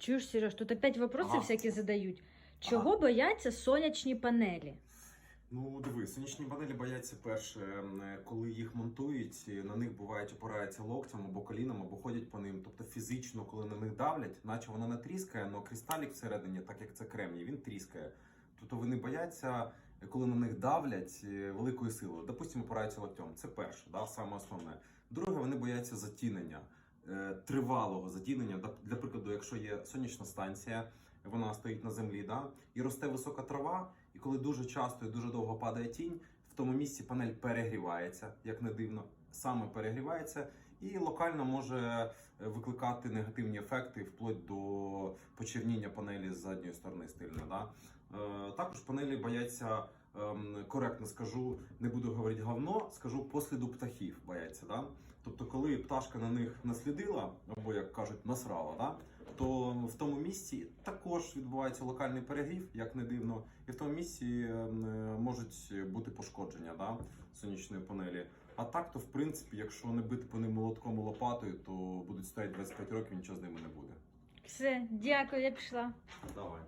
Чуєш, Сереж, тут опять вопроси Ага. всякі задають. Чого бояться сонячні панелі? Ну, диви, сонячні панелі бояться перше, е, коли їх монтують, на них бувають опираються локтем або коліном, або ходять по ним. Тобто фізично, коли на них давлять, наче вона не тріскає, але кристалік всередині, так як це кремній, він тріскає. Тобто вони бояться, е, коли на них давлять е, великою силою. Допустимо, опираються локтем. Це перше, да, саме основне. Друге, вони бояться затінення. е, Тривалого затінення, для прикладу, якщо є сонячна станція, вона стоїть на землі, да, і росте висока трава, і коли дуже часто і дуже довго падає тінь, в тому місці панель перегрівається, як не дивно, саме перегрівається, і локально може е, викликати негативні ефекти вплоть до почерніння панелі з задньої сторони стильно. Да? Е, також панелі бояться. Ем, Коректно скажу, не буду говорити говно, скажу посліду птахів бояться. Да? Тобто, коли пташка на них наслідила, або як кажуть, насрала, да? то в тому місці також відбувається локальний перегрів, як не дивно, і в тому місці ем, е, можуть бути пошкодження да, сонячної панелі. А так, то в принципі, якщо не бити по ним молотком і лопатою, то будуть стояти 25 років, нічого з ними не буде. Все, дякую, я пішла. Давай.